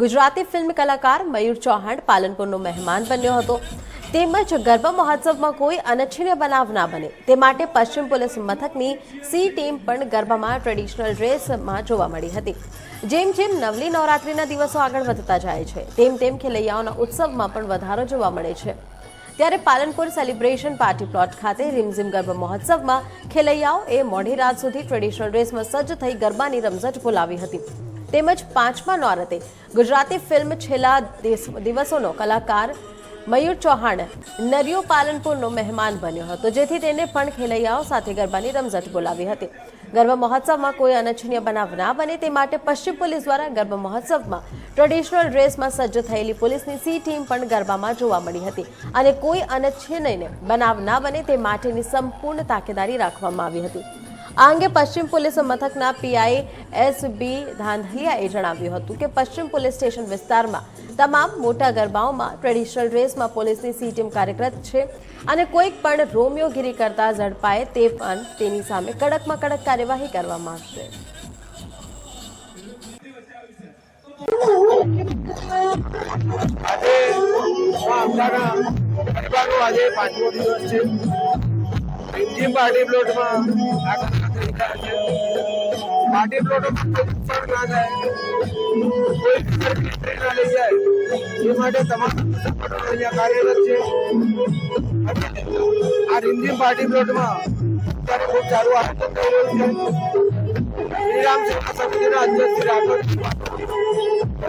Gujarati film કલાકાર મયુર ચૌહાણ પાલનપુરનો મહેમાન બન્યો હતો. તેમજ ગરબા મહોત્સવમાં કોઈ અનિચ્છનીય બનાવ ના બને. તે માટે પશ્ચિમ પોલીસ મથકની સી ટીમ પણ ગરબામાં ટ્રેડિશનલ ડ્રેસમાં જોવા મળી હતી. જેમ જેમ નવલી નવરાત્રિના દિવસો આગળ વધતા જાય છે, તેમ તેમ ખેલૈયાઓના ઉત્સવમાં પણ વધારો જોવા મળે છે. ત્યારે પાલનપુર સેલિબ્રેશન પાર્ટી પ્લોટ ખાતે રીમઝીમ ગરબા મહોત્સવમાં ખેલૈયાઓ એ મોડી રાત સુધી ટ્રેડિશનલ ડ્રેસમાં સજ્જ થઈ ગરબાની રમઝટ બોલાવી હતી. તેમજ પાંચમા નોરતે ગુજરાતી ફિલ્મ છેલ્લા દિવસ- દિવસોનો કલાકાર મયુર ચૌહાણ નરિયો પાલનપુરનો મહેમાન બન્યો હતો, જેથી તેને પણ ખેલૈયાઓ સાથે ગરબાની રમઝટ બોલાવી હતી. ગરબા મહોત્સવમાં કોઈ અનચ્છનીય બનાવ ના બને તે માટે પશ્ચિમ પોલીસ દ્વારા ગરબા મહોત્સવમાં ટ્રેડિશનલ ડ્રેસમાં સજ્જ થયેલી પોલીસની સી ટીમ પણ ગરબામાં જોવા મળી હતી અને કોઈ અનચ્છનીય બનાવ ના બને તે માટેની સંપૂર્ણ તાકેદારી રાખવામાં આવી હતી. આ અંગે પશ્ચિમ પોલીસ મથકના પીઆઈ એસ બી ધાંધલિયાએ જણાવ્યું હતું કે પશ્ચિમ પોલીસ સ્ટેશન વિસ્તારમાં તમામ મોટા ગરબાઓમાં ટ્રેડિશનલ ડ્રેસમાં પોલીસની સી ટીમ કાર્યરત છે અને કોઈક પણ રોમિયોગીરી કરતા ઝડપાય તે પણ તેની સામે કડકમાં કડક કાર્યવાહી કરવામાં આવશે. આજે પાંચમો દિવસ છે. પ્લોટમાં ના લઈ જાય એ માટે તમામ અહીંયા કાર્યરત છે આ રીમઝીમ પાર્ટી પ્લોટમાં ખૂબ સારું આયોજન થઈ છે શ્રી રાઠોડ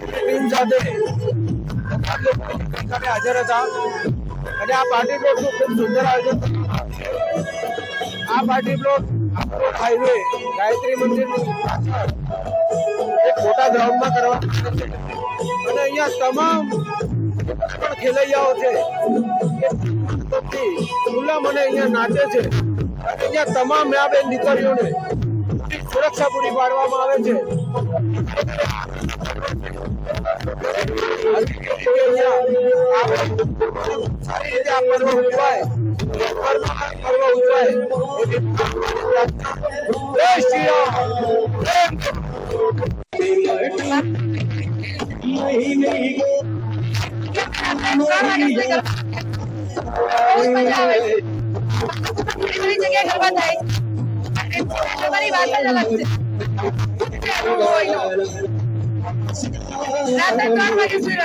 ટીમ સાથે ગઈકાલે હાજર હતા અને આ પાર્ટી પ્લોટનું ખૂબ સુંદર આયોજન. આ પાર્ટી પ્લોટ હાઈવે, ગાયત્રી મંદિર એક મોટા ગ્રાઉન્ડમાં કરવામાં અને અહીંયા તમામ પણ ખેલૈયાઓ છે. ખુલ્લા મને અહીંયા નાચે છે. અહીંયા તમામ મા બેન દીકરીઓને સુરક્ષા પૂરી પાડવામાં આવે છે. સારી રીતે આ પર્વ ઉજવાય. પર્વ ઉજવાય એવી જય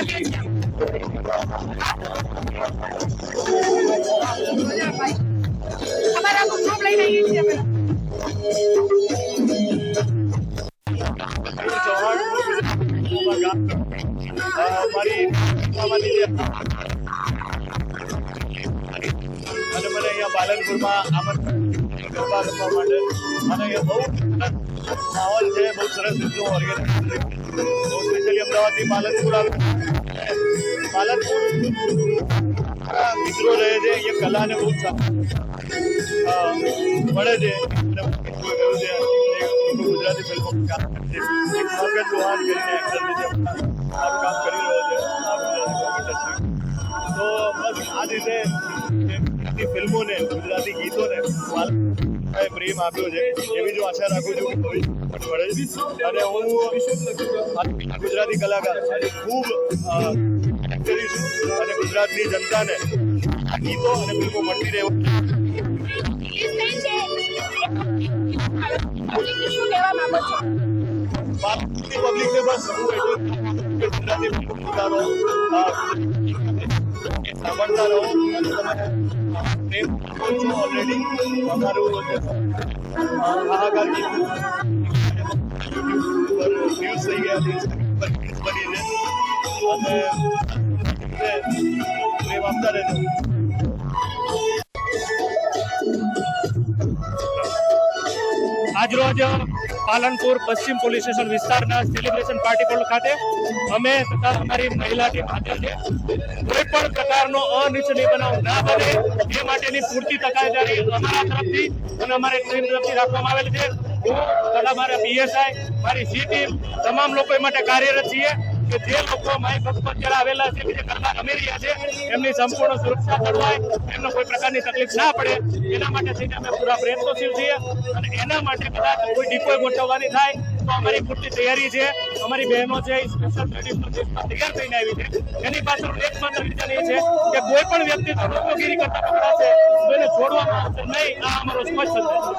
શ્રી અમારા અને મને અહીંયા પાલનપુરમાં આમંત્રણ ગરબા માટે અને અહીંયા બહુ માહોલ છે, બહુ સરસ રીતનું ઓર્ગેનાઇઝ બહુ સ્પેશિયલી અમદાવાદથી પાલનપુર આવે. મિત્રો રહે છે એ કલાને બહુ મળે છે ગુજરાતી ફિલ્મો કામ છે મગન ચૌહાણ કરીને એક્ટર છે જે કામ કરી છે તો બસ આ રીતે ફિલ્મોને ગુજરાતી ગીતોને પ્રેમ આપ્યો છે. એવી જો આશા રાખું છું અને હું ગુજરાતી કલાકાર ખૂબ અ, કરીશું અને ગુજરાતની જનતાને ગીતો અને ફિલ્મો મળતી રહે એવું રિલીઝ પબ્લિકને બસ સાંભળતા રહો. અને તમે પ્રેમ કરો છો ઓલરેડી અમારું જે, અ, હાહાકાર ગીત યુટ્યુબ પર વ્યૂઝ થઈ ગયા છે Instagram પર reels બની છે અને પ્રેમ આપતા રહેજો આજરોજ પાલનપુર પશ્ચિમ પોલીસ સ્ટેશન વિસ્તારના સેલિબ્રેશન પાર્ટી પ્લોટ ખાતે અમે તથા અમારી મહિલા ટીમ હાજર છે. કોઈ પણ પ્રકારનો અનિચ્છનીય બનાવ ના બને એ માટેની પૂરતી તકેદારી અમારા તરફથી અને અમારી ટીમ તરફથી રાખવામાં આવેલ છે. હું તથા મારા પીએસઆઈ મારી સી ટીમ તમામ લોકો માટે કાર્યરત છીએ. કે જે લોકો માય ભક્ત જ્યારે આવેલા છે, બીજે જે કલાક રમી રહ્યા છે, એમની સંપૂર્ણ સુરક્ષા જળવાય એમને કોઈ પ્રકારની તકલીફ ના પડે, એના માટે થઈને અમે પૂરા પ્રયત્નશીલ છીએ અને એના માટે કદાચ કોઈ ડિપોય ગોઠવવાની થાય, તો અમારી પૂરતી તૈયારી છે. અમારી બહેનો છે, એ સ્પેશિયલ તૈયાર થઈને આવી છે. એની પાછળ એકમાત્ર રીઝન એ છે કે કોઈ પણ વ્યક્તિ દારૂગીરી કરતા પકડાશે તો એને છોડવામાં આવશે નહીં. આ અમારો સ્પષ્ટ સંદેશ છે.